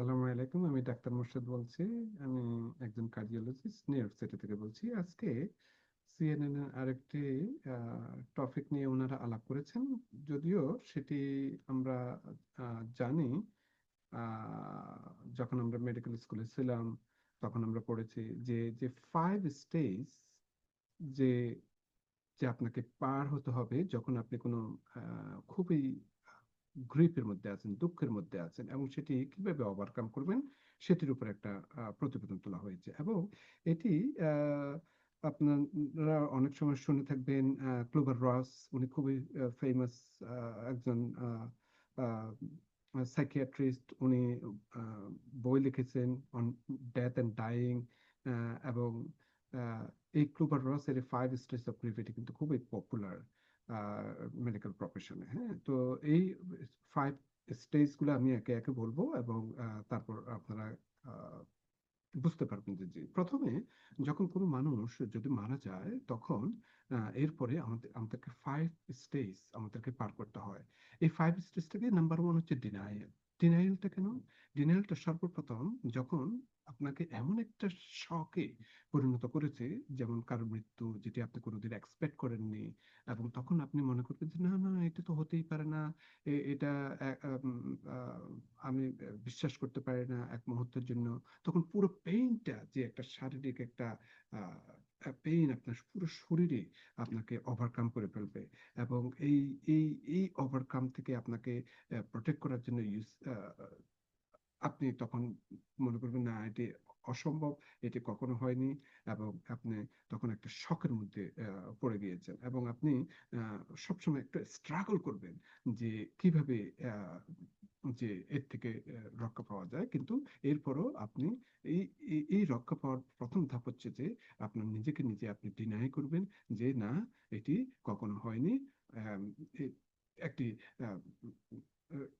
আসসালামু আলাইকুম, আমি ডাক্তার মোর্শেদ বলছি। আমি একজন কার্ডিওলজিস্ট নিউ সিটি থেকে বলছি। আজকে সিএনএন এর আরেকটি টপিক নিয়ে ওনারা আলাপ করেছেন। যদিও সেটি আমরা জানি যখন আমরা মেডিকেল স্কুলে ছিলাম, তখন আমরা পড়েছি যে যে ফাইভ স্টেজ যে যে আপনাকে পার হতে হবে যখন আপনি কোনো খুবই গ্রিপের মধ্যে আছেন, দুঃখের মধ্যে আছেন এবং সেটি কীভাবে ওভারকাম করবেন সেটির উপর একটা প্রতিবেদন তোলা হয়েছে। এবং এটি আপনারা অনেক সময় শুনে থাকবেন ক্লোবার রস, উনি খুবই ফেমাস একজন সাইকিয়াট্রিস্ট উনি বই লিখেছেন অন ডেথ অ্যান্ড ডাইং এবং এই ক্লোবার রস এর ফাইভ স্টেজ অফ গ্রিভ এটি কিন্তু খুবই পপুলার মেডিকেল প্রফেশনে হ্যাঁ? তো এই ফাইভ স্টেজগুলো আমি একে একে বলব এবং তারপর আপনারা বুঝতে পারবেন যে জি প্রথমে যখন কোনো মানুষ যদি মারা যায়, তখন এরপরে আমাদের, আমাদেরকে ফাইভ স্টেজ আমাদেরকে পার করতে হয়। এই ফাইভ স্টেজ থেকে নাম্বার ওয়ান হচ্ছে ডিনায়াল ডিনায়ালটা কেন? ডিনায়ালটা সর্বপ্রথম যখন আপনাকে এমন একটা শকে পরিণত করেছে, যেমন কারোর মৃত্যু, যেটি আপনি কোনোদিন এক্সপেক্ট করেননি, এবং তখন আপনি মনে করবেন যে, না না, এটা তো হতেই পারে না। এটা আমি বিশ্বাস করতে পারি না এক মুহূর্তের জন্য। তখন পুরো পেইনটা যে একটা শারীরিক একটা পেইন আপনার পুরো শরীরে আপনাকে ওভারকাম করে ফেলবে। এবং এই এই এই ওভারকাম থেকে আপনাকে প্রোটেক্ট করার জন্য ইউজ আপনি তখন মনে করবেন, না, এটি অসম্ভব, এটি কখনো হয়নি। এবং আপনি তখন একটা শখের মধ্যে পড়ে গিয়েছেন। এবং আপনি সবসময় একটা স্ট্রাগল করবেন যে কীভাবে যে এর থেকে রক্ষা পাওয়া যায়। কিন্তু এরপরও আপনি এই, এই- রক্ষা পাওয়ার প্রথম ধাপ হচ্ছে যে আপনার নিজেকে নিজে আপনি ডিনাই করবেন যে, না, এটি কখনো হয়নি। একটি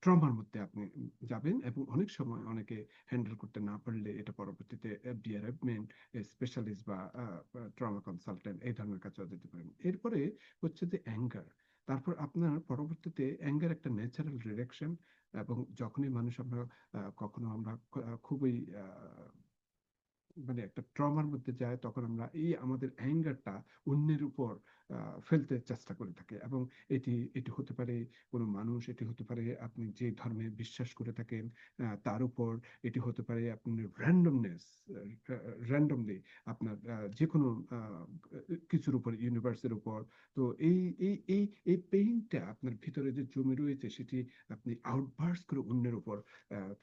ট্রমার মধ্যে আপনি যাবেন এবং অনেক সময় অনেকে হ্যান্ডেল করতে না পারলে এটা পরবর্তীতে ডিআরএফমেন্ট স্পেশালিস্ট বা ট্রমা কনসালটেন্ট এই ধরনের কাছেও যেতে পারেন। এরপরে হচ্ছে যে অ্যাঙ্গার তারপর আপনার পরবর্তীতে অ্যাঙ্গার একটা ন্যাচারাল রিয়াকশন এবং যখনই মানুষ আমরা কখনো আমরা খুবই মানে একটা ট্রমার মধ্যে যায়, তখন আমরা এই আমাদের অ্যাঙ্গারটা অন্যের উপর ফেলতে চেষ্টা করে থাকি। এবং এটি এটি হতে পারে কোনো মানুষ, এটি হতে পারে আপনি যে ধর্মে বিশ্বাস করে থাকেন তার উপর এটি হতে পারে আপনার র্যান্ডমনেস র্যান্ডমলি আপনার যে কোনো কিছুর উপর ইউনিভার্সের উপর। তো এই এই এই এই পেইনটা আপনার ভিতরে যে জমি রয়েছে, সেটি আপনি আউটবার্স করে অন্যের উপর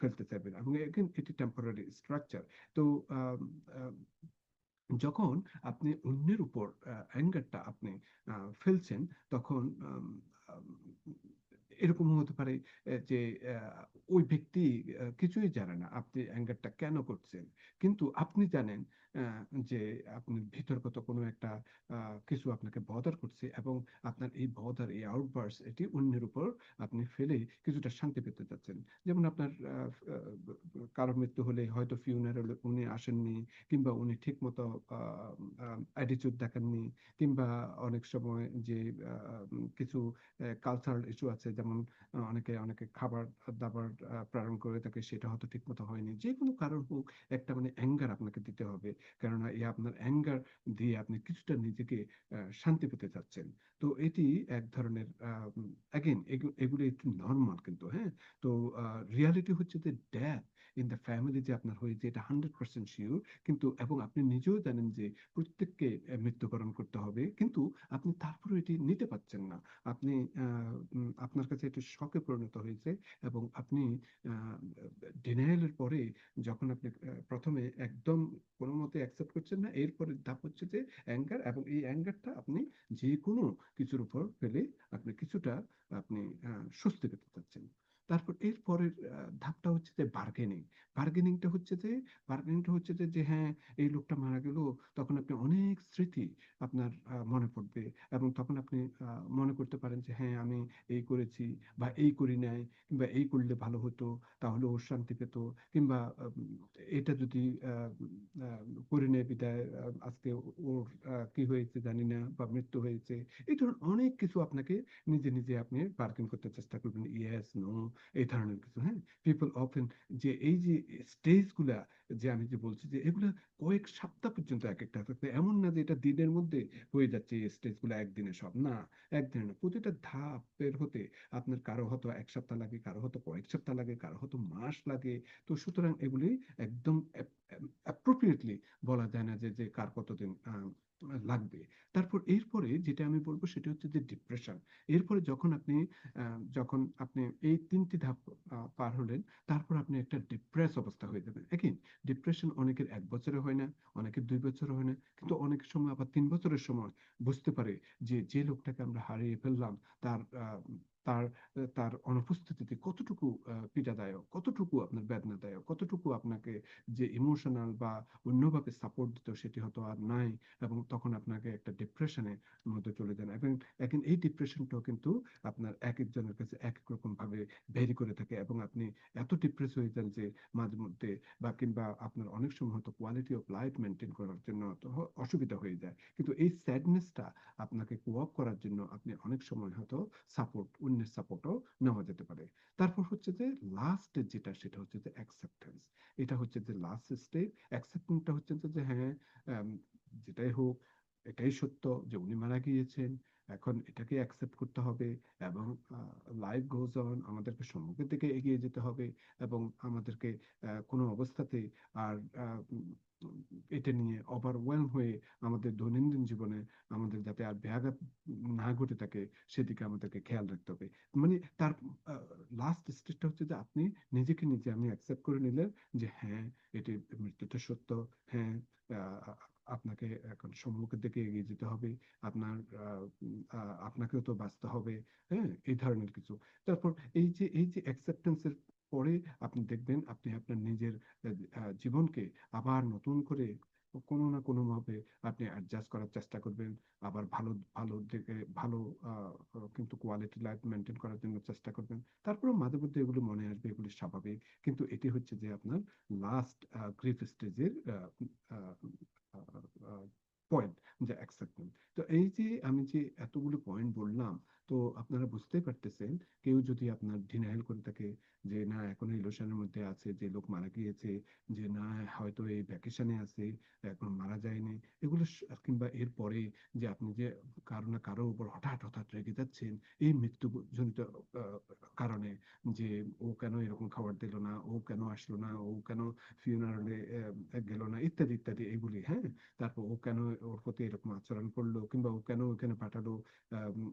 ফেলতে চাইবেন। এবং এটি টেম্পোরারি স্ট্রাকচার তো যখন আপনি অন্যের উপর অ্যাঙ্গারটা আপনি ফেলছেন তখন এরকম হতে পারে যে ওই ব্যক্তি কিছুই জানে না আপনি অ্যাঙ্গারটা কেন করছেন। কিন্তু আপনি জানেন যে আপনার ভিতরগত কোনো একটা কিছু আপনাকে বদার করছে এবং আপনার এই বদার এই আউটবার্স এটি অন্যের উপর আপনি ফেলে কিছুটা শান্তি পেতে চাচ্ছেন। যেমন আপনার কারও মৃত্যু হলে হয়তো ফিউনারাল উনি আসেননি কিংবা উনি ঠিক মতো অ্যাটিটিউড দেখাননি কিংবা অনেক সময় যে কিছু কালচারাল ইস্যু আছে যেমন, অনেকে অনেকে খাবার দাবার প্রেরণ করে থাকে সেটা হয়তো ঠিক মতো হয়নি। যে কোনো কারণ হোক, একটা মানে অ্যাঙ্গার আপনাকে দিতে হবে। কেননা এই আপনার অ্যাঙ্গার দিয়ে আপনি কিছুটা নিজেকে শান্তি পেতে চাচ্ছেন। তো এটি এক ধরনের অ্যাগেন এগুলো একটু নর্মাল কিন্তু হ্যাঁ? তো রিয়ালিটি হচ্ছে যে ড্যাথ ইন দ্য ফ্যামিলি যে আপনার হয়েছে, এটা হান্ড্রেড পার্সেন্ট শিওর কিন্তু, এবং আপনি নিজেও জানেন যে প্রত্যেককে মৃত্যুবরণ করতে হবে। কিন্তু, আপনি তারপরে এটি নিতে পারছেন না। আপনি আপনার কাছে এটি শকে পরিণত হয়েছে এবং আপনি ডিনায়ালের পরে যখন আপনি প্রথমে একদম কোনো মতে অ্যাকসেপ্ট করছেন না, এরপরে ধাপ হচ্ছে যে অ্যাঙ্গার এবং এই অ্যাঙ্গারটা আপনি যে কোনো কিছুর উপর ফেলে আপনি কিছুটা আপনি স্বস্তি পেতে চাচ্ছেন। তারপর এর পরের ধাপটা হচ্ছে যে বার্গেনিং বার্গেনিংটা হচ্ছে যে বার্গেনিংটা হচ্ছে যে যে হ্যাঁ এই লোকটা মারা গেল, তখন আপনি অনেক স্মৃতি আপনার মনে পড়বে এবং তখন আপনি মনে করতে পারেন যে হ্যাঁ আমি এই করেছি বা এই করি নাই কিংবা এই করলে ভালো হতো, তাহলে ওর শান্তি পেত কিংবা এটা যদি করে নেয় বিদায় আজকে ওর কি হয়েছে জানি না বা মৃত্যু হয়েছে। এই ধরনের অনেক কিছু আপনাকে নিজে নিজে আপনি বার্গেন করতে চেষ্টা করবেন। ইয়েস নো এই ধরনের কিছু হ্যাঁ? পিপল অফেন যে এই যে স্টেজগুলা যে আমি যে বলছি যে এগুলা কয়েক সপ্তাহ পর্যন্ত এক একটা থাকবে এমন না যে এটা দিনের মধ্যে হয়ে যাচ্ছে এই স্টেজগুলো একদিনে সব। না, একদিনে না, প্রতিটা ধাপের হতে আপনার কারও হয়তো এক সপ্তাহ লাগে, কারও হয়তো কয়েক সপ্তাহ লাগে, কারও হয়তো মাস লাগে। তো সুতরাং এগুলি একদম অ্যাপ্রোপ্রিয়েটলি বলা যায় না যে যে কার কতদিন লাগবে। তারপর এরপরে যেটা আমি বলব সেটা হচ্ছে যে ডিপ্রেশন এরপরে যখন আপনি যখন আপনি এই তিনটি ধাপ পার হলেন, তারপর আপনি একটা ডিপ্রেস অবস্থা হয়ে যাবেন। একই ডিপ্রেশন অনেকের এক বছরে হয় না, অনেকের দুই বছরে হয় না, কিন্তু অনেক সময় আবার তিন বছরের সময় বুঝতে পারে যে যে লোকটাকে আমরা হারিয়ে ফেললাম, তার তার তার অনুপস্থিতিতে কতটুকু পীড়াদায়ক, কতটুকু আপনার বেদনাদায়ক, কতটুকু আপনাকে যে ইমোশনাল বা অন্যভাবে সাপোর্ট দিত সেটি হয়তো আর নাই এবং তখন আপনাকে একটা ডিপ্রেশনের মধ্যে চলে যান এবং এখন এই ডিপ্রেশনটাও কিন্তু আপনার এক একজনের কাছে এক এক রকম ভেরি করে থাকে এবং আপনি এত ডিপ্রেস হয়ে যান যে মাঝে মধ্যে বা কিংবা আপনার অনেক সময় হয়তো কোয়ালিটি অফ লাইফ মেনটেন করার জন্য অসুবিধা হয়ে যায়। কিন্তু এই স্যাডনেসটা আপনাকে কোঅপ করার জন্য আপনি অনেক সময় হয়তো সাপোর্ট অন্যের সাপোর্টও নেওয়া যেতে পারে। তারপর হচ্ছে যে লাস্ট যেটা, সেটা হচ্ছে যে অ্যাকসেপ্টেন্স এটা হচ্ছে যে লাস্ট স্টেপ অ্যাকসেপ্টেন্সটা হচ্ছে যে হ্যাঁ যেটাই হোক, এটাই সত্য যে উনি মারা গিয়েছেন। এখন এটাকে অ্যাকসেপ্ট করতে হবে এবং লাইফ গোজ অন আমাদেরকে সম্মুখের দিকে এগিয়ে যেতে হবে এবং আমাদেরকে কোনো অবস্থাতে আর এটা নিয়ে ওভারওয়েলম হয়ে আমাদের দৈনন্দিন জীবনে আমাদের যাতে আর ব্যাঘাত না ঘটে থাকে, সেদিকে আমাদেরকে খেয়াল রাখতে হবে। মানে তার লাস্ট স্টেজটা হচ্ছে যে আপনি নিজেকে নিজে আমি অ্যাকসেপ্ট করে নিলেন যে হ্যাঁ এটি মৃত্যুটা সত্য হ্যাঁ আপনাকে এখন সম্মুখের দিকে এগিয়ে যেতে হবে। আপনার আপনাকেও তো বাঁচতে হবে হ্যাঁ? এই ধরনের কিছু। তারপর এই যে এই যে অ্যাকসেপ্টেন্সের পরে আপনি দেখবেন আপনি আপনার নিজের জীবনকে আবার নতুন করে কোনো না কোনো ভাবে আপনি অ্যাডজাস্ট করার চেষ্টা করবেন। আবার ভালো ভালো দিকে, ভালো কিন্তু কোয়ালিটি লাইফ মেনটেন করার জন্য চেষ্টা করবেন। তারপরে মাঝে মধ্যে এগুলো মনে আসবে, এগুলি স্বাভাবিক। কিন্তু এটি হচ্ছে যে আপনার লাস্ট গ্রিফ স্টেজের পয়েন্ট যে অ্যাকসেপ্টেন্স তো এই যে আমি যে এতগুলো পয়েন্ট বললাম তো আপনারা বুঝতেই পারতেছেন, কেউ যদি আপনার ডিনায়াল করে থাকে যে, না, এখন ইলোশনের মধ্যে আছে, যে লোক মারা গিয়েছে, যে না, হয়তো এই ভ্যাকেশনে আছে, এখন মারা যায়নি। এগুলো কিংবা এর পরে যে আপনি যে কারও না কারও উপর হঠাৎ হঠাৎ রেগে যাচ্ছেন, এই মৃত্যুজনিত কারণে যে ও কেন এরকম খাবার দিল না, ও কেন আসলো না, ও কেন ফিউনারালে গেল না, ইত্যাদি ইত্যাদি এগুলি হ্যাঁ? তারপর ও কেন ওর প্রতি এরকম আচরণ করল, কিংবা ও কেন ওখানে পাঠালো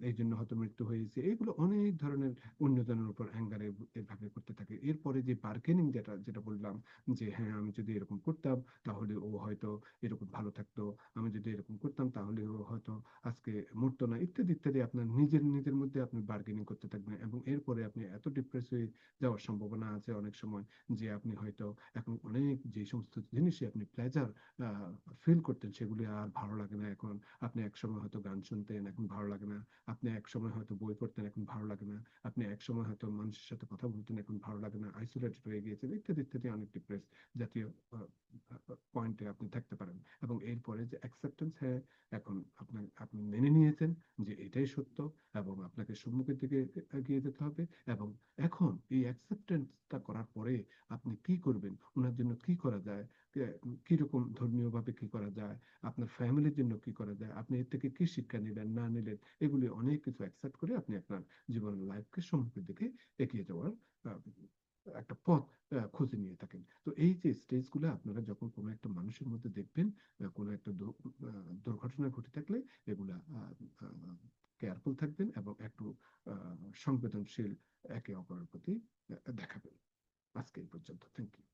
এই জন্য হয়তো মৃত্যু হয়েছে। এগুলো অনেক ধরনের অন্যজনের উপর অ্যাঙ্গারে এভাবে করতে থাকে। এরপরে যে বার্গেনিং যেটা যেটা বললাম যে হ্যাঁ আমি যদি এরকম করতাম, তাহলে ও হয়তো এরকম ভালো থাকতো। আমি যদি এরকম করতাম, তাহলে ও হয়তো আজকে মরতো না। ইত্যাদি ইত্যাদি আপনার নিজের নিজের মধ্যে আপনি বার্গেনিং করতে থাকবেন এবং এরপরে আপনি এত ডিপ্রেস হয়ে যাওয়ার সম্ভাবনা আছে অনেক সময় যে, আপনি হয়তো এখন অনেক যে সমস্ত জিনিসে আপনি প্লেজার ফিল করতেন, সেগুলি আর ভালো লাগে না। এখন আপনি এক সময় হয়তো গান শুনতেন, এখন ভালো লাগে না। আপনি এক সময় হয়তো বই পড়তেন এখন ভালো লাগে না। আপনি এক সময় হয়তো মানুষের সাথে কথা বলতেন, এখন ভালো লাগে না আইসোলেটেড হয়ে গিয়েছেন, ইত্যাদি ইত্যাদি, অনেক ডিপ্রেস জাতীয় পয়েন্টে আপনি থাকতে পারেন। এবং এরপরে যে অ্যাকসেপ্টেন্স হ্যাঁ এখন আপনার, আপনি মেনে নিয়েছেন যে এটাই সত্য এবং আপনাকে সম্মুখের দিকে এগিয়ে যেতে হবে এবং এখন এই অ্যাকসেপ্টেন্সটা করার পরে আপনি কি করবেন? ওনার জন্য কি করা যায়? কীরকম ধর্মীয় ভাবে কি করা যায়? আপনার ফ্যামিলির জন্য কি করা যায়? আপনি এর থেকে কি শিক্ষা নিলেন, না নিলেন? এগুলি অনেক কিছু অ্যাকসেপ্ট করে আপনি আপনার জীবন লাইফকে সম্মুখের দিকে এগিয়ে যাওয়ার একটা পথ খুঁজে নিয়ে থাকেন। তো এই যে স্টেজগুলো আপনারা যখন কোনো একটা মানুষের মধ্যে দেখবেন কোনো একটা দুর্ঘটনা ঘটে থাকলে এগুলা কেয়ারফুল থাকবেন এবং একটু সংবেদনশীল একে অপরের প্রতি দেখাবেন। আজকে এই পর্যন্ত। Thank you